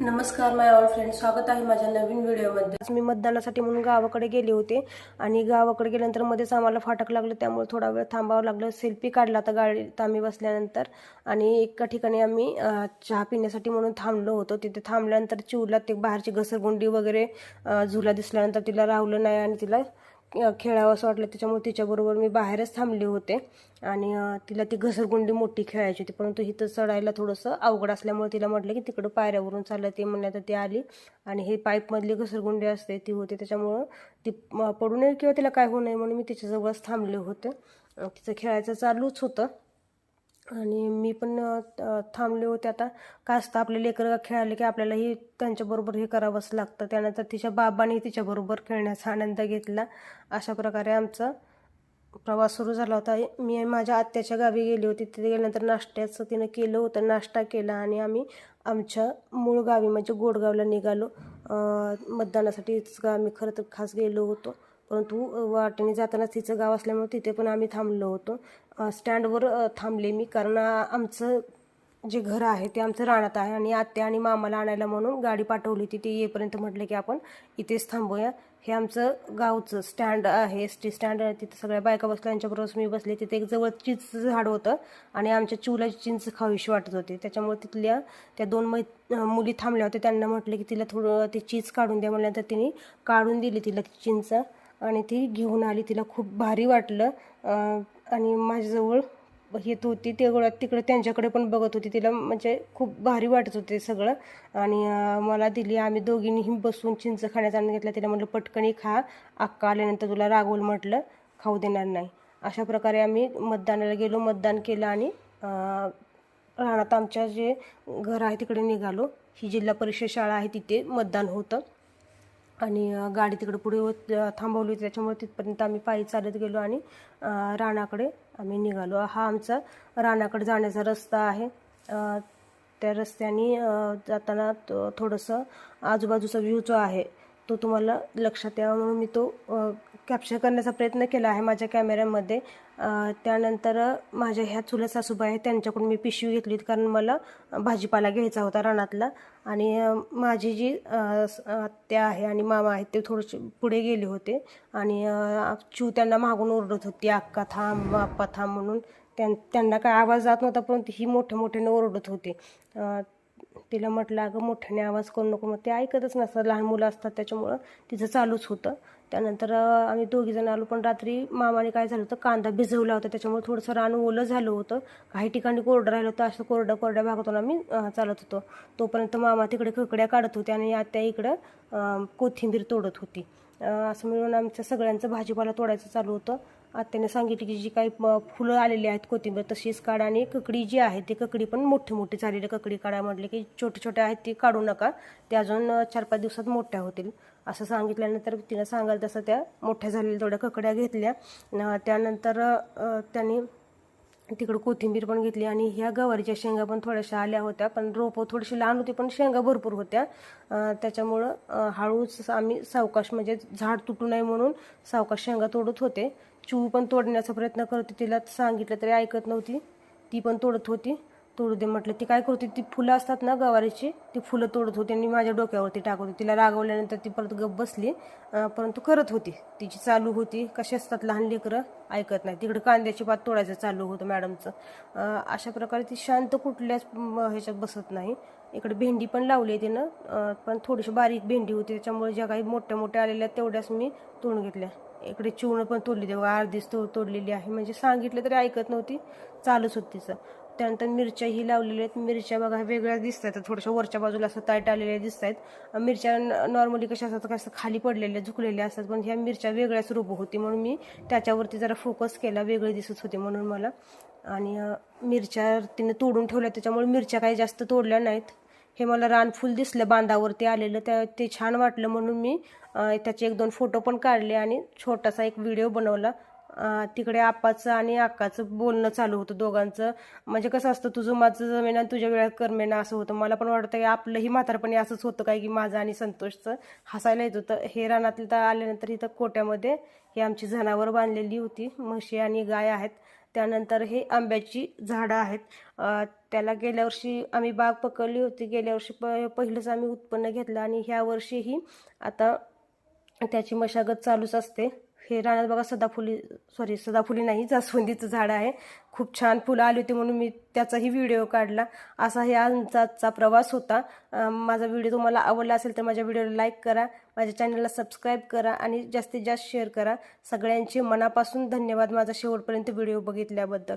नमस्कार माय all friend स्वागत आहे माझ्या नवीन व्हिडिओमध्ये. मी मतदानासाठी म्हणून गावाकडे गेले होते आणि गावाकडे गेल्यानंतर मध्येच आम्हाला फाटक लागलं त्यामुळे थोडा वेळ थांबावं लागलं. सेल्फी काढला आता गाडीत आम्ही बसल्यानंतर. आणि एका ठिकाणी आम्ही चहा पिण्यासाठी म्हणून थांबलो होतो. तिथे थांबल्यानंतर चिवला ते बाहेरची घसरगुंडी वगैरे झुला दिसल्यानंतर तिला राहुलं नाही आणि तिला खेळावं असं वाटलं. त्याच्यामुळे तिच्याबरोबर मी बाहेरच थांबले होते. आणि तिला ती घसरगुंडी मोठी खेळायची होती. परंतु इथं चढायला थोडंसं अवघड असल्यामुळे तिला म्हटलं की तिकडं पायऱ्यावरून चाललं ते तर ती आली. आणि हे पाईपमधली घसरगुंडी असते ती होती. त्याच्यामुळं ती पडू नये किंवा तिला काय होऊ नये म्हणून मी तिच्याजवळच थांबले होते. तिचं खेळायचं चालूच होतं. आणि मी पण थांबले होते आता. काय असतं आपले लेकर खेळाले की आपल्यालाही त्यांच्याबरोबर हे करावंच लागतं. त्यानंतर तिच्या बाबांनी तिच्याबरोबर खेळण्याचा आनंद घेतला. अशा प्रकारे आमचा प्रवास सुरू झाला होता. मी माझ्या आत्याच्या गावी गेली होती. तिथे गेल्यानंतर नाश्त्याचं तिनं केलं होतं. नाश्ता केला आणि आम्ही आमच्या मूळ गावी म्हणजे गोडगावला निघालो. अं, मतदानासाठीच आम्ही खरं तर खास गेलो होतो. परंतु वाटेने जाताना तिचं गाव असल्यामुळे तिथे पण आम्ही थांबलो होतो. स्टँडवर थांबले मी कारण आमचं जे घर आहे ते आमचं रानात आहे आणि आत्या आणि मामाला आणायला म्हणून गाडी पाठवली होती. ते येईपर्यंत म्हटलं की आपण इथेच थांबूया. हे आमचं गावचं स्टँड आहे. एस टी स्टँड आहे. तिथे सगळ्या बायका बसल्या. यांच्याबरोबर मी बसले. तिथे एक जवळ चिंच झाड होतं आणि आमच्या चिवला चिंच खावीशी वाटत होती. त्याच्यामुळे तिथल्या त्या दोन मै मुली थांबल्या होत्या. त्यांना म्हटलं की तिला थोडं ते चीज काढून द्या म्हटल्यानंतर तिने काढून दिली तिला ती चिंच. आणि ती घेऊन आली. तिला खूप भारी वाटलं. आणि माझ्याजवळ येत होती. तेवढं तिकडे त्यांच्याकडे पण बघत होती. तिला म्हणजे खूप भारी वाटत होते सगळं. आणि मला दिली. आम्ही दोघींनीही बसून चिंच खाण्याचा आनंद घेतला. तिला म्हटलं पटकनी खा. अक्का आल्यानंतर तुला रागवल म्हटलं खाऊ देणार नाही. अशा प्रकारे आम्ही मतदानाला गेलो. मतदान केलं आणि राहण्यात आमच्या जे घर आहे तिकडे निघालो. ही जिल्हा परिषद शाळा आहे तिथे मतदान होतं. आणि गाडी तिकडे पुढे होत थांबवली होती. त्याच्यामुळे तिथपर्यंत आम्ही पायी चालत गेलो आणि रानाकडे आम्ही निघालो. हा आमचा रानाकडे जाण्याचा रस्ता आहे. त्या रस्त्याने जाताना थोडंसं आजूबाजूचा व्ह्यू जो आहे तो तुम्हाला लक्षात यावा म्हणून मी तो कॅप्चर करण्याचा प्रयत्न केला आहे माझ्या कॅमेऱ्यामध्ये त्यानंतर माझ्या ह्या चुलत सासूबाई आहेत त्यांच्याकडून मी पिशवी घेतली होती कारण मला भाजीपाला घ्यायचा होता रानातला. आणि माझी जी आत्या आहे आणि मामा आहेत ते थोडेसे पुढे गेले होते. आणि चू त्यांना मागून ओरडत होती अक्का थांब आप्पा थांब म्हणून. त्यां त्यांना काय आवाज जात नव्हता परंतु ही मोठ्या मोठ्याने ओरडत होती. तिला म्हटलं अगं मोठ्याने आवाज करू नको. मग ते ऐकतच नसतात लहान मुलं असतात त्याच्यामुळं तिचं चालूच होतं. त्यानंतर आम्ही दोघीजण आलो. पण रात्री मामाने काय झालं होतं कांदा भिजवला होता. त्याच्यामुळे थोडंसं रान ओलं झालं होतं. काही ठिकाणी कोरडं राहिलं होतं. असं कोरड्या कोरड्या भागातून आम्ही चालत होतो. तोपर्यंत मामा तिकडे खकड्या काढत होते आणि आत्या इकडं कोथिंबीर तोडत होती. असं मिळून आमच्या सगळ्यांचं भाजीपाला तोडायचं चालू होतं. आत्याने सांगितली की जी काही फुलं आलेली आहेत कोथिंबीर तशीच काढा आणि ककडी जी आहे ती ककडी पण मोठी मोठी झालेली ककडी काढा म्हटले की छोटे छोटे आहेत ती काढू नका. ते अजून चार पाच दिवसात मोठ्या होतील. असं सांगितल्यानंतर तिनं सांगाल तसं त्या मोठ्या झालेल्या थोड्या ककड्या घेतल्या. त्यानंतर त्यांनी तिकडं कोथिंबीर पण घेतली आणि ह्या गवारीच्या शेंगा पण थोड्याशा आल्या होत्या पण रोपं थोडीशी लहान होती पण शेंगा भरपूर होत्या. त्याच्यामुळं हळूच आम्ही सावकाश म्हणजे झाड तुटू नये म्हणून सावकाश शेंगा तोडत होते. चू पण तोडण्याचा प्रयत्न करत होती तिला सांगितलं तरी ऐकत नव्हती. ती पण तोडत होती. तोडू दे म्हटलं. ती काय करते ती फुलं असतात ना गवारीची ती फुलं तोडत होती आणि माझ्या डोक्यावरती टाकत होती. तिला रागवल्यानंतर ती परत गप बसली. परंतु करत होती. तिची चालू होती. कशी असतात लहान लेकरं ऐकत नाही. तिकडं कांद्याची पात तोडायचं चालू होतं मॅडमचं. अशा प्रकारे ती शांत कुठल्याच ह्याच्यात बसत नाही. इकडे भेंडी पण लावली आहे तिनं. पण थोडीशी बारीक भेंडी होती. त्याच्यामुळे ज्या काही मोठ्या मोठ्या आलेल्या तेवढ्याच मी तोडून घेतल्या. इकडे चिवणं पण तोडली. तेव्हा अर्धीच तो तोडलेली आहे. म्हणजे सांगितलं तरी ऐकत नव्हती. चालूच होती तिचं. त्यानंतर मिरच्याही लावलेल्या आहेत. मिरच्या बघा वेगळ्या दिसत आहेत थोड्याशा वरच्या बाजूला असं ताट आलेल्या दिसत आहेत मिरच्या नॉर्मली कशा असतात कसं खाली पडलेल्या झुकलेल्या असतात. पण ह्या मिरच्या वेगळ्याच रूप होती म्हणून मी त्याच्यावरती जरा फोकस केला. वेगळे दिसत होते म्हणून मला. आणि मिरच्या तिने तोडून ठेवल्या. त्याच्यामुळे मिरच्या काही जास्त तोडल्या नाहीत. हे मला रानफूल दिसलं. बांधावरती आलेलं. त्या ते छान वाटलं म्हणून मी त्याचे एक दोन फोटो पण काढले आणि छोटासा एक व्हिडिओ बनवला. तिकडे आप्पाचं आणि अक्काचं बोलणं चालू होतं दोघांचं. म्हणजे कसं असतं तुझं माझं जमेना आणि तुझ्या वेळात करमेना असं होतं. मला पण वाटतं की आपलंही म्हातारपणी असंच होतं काय की माझं आणि संतोषचं हसायला येत होतं. हे रानातलं तर आल्यानंतर इथं कोट्यामध्ये ही आमची जनावर बांधलेली होती. म्हशी आणि गाय आहेत. त्यानंतर हे आंब्याची झाडं आहेत. त्याला गेल्या वर्षी आम्ही बाग पकडली होती. गेल्या वर्षी प पहिलंच आम्ही उत्पन्न घेतलं आणि ह्या वर्षीही आता त्याची मशागत चालूच असते. हे रानात बघा सदाफुली सॉरी सदाफुली नाही जास्वंदीचं झाड आहे. खूप छान फुलं आली होती म्हणून मी त्याचाही व्हिडिओ काढला. असा हे आमचा प्रवास होता. माझा व्हिडिओ तुम्हाला आवडला असेल तर माझ्या व्हिडिओला लाईक करा. माझ्या चॅनलला सबस्क्राईब करा आणि जास्तीत जास्त शेअर करा. सगळ्यांचे मनापासून धन्यवाद माझा शेवटपर्यंत व्हिडिओ बघितल्याबद्दल.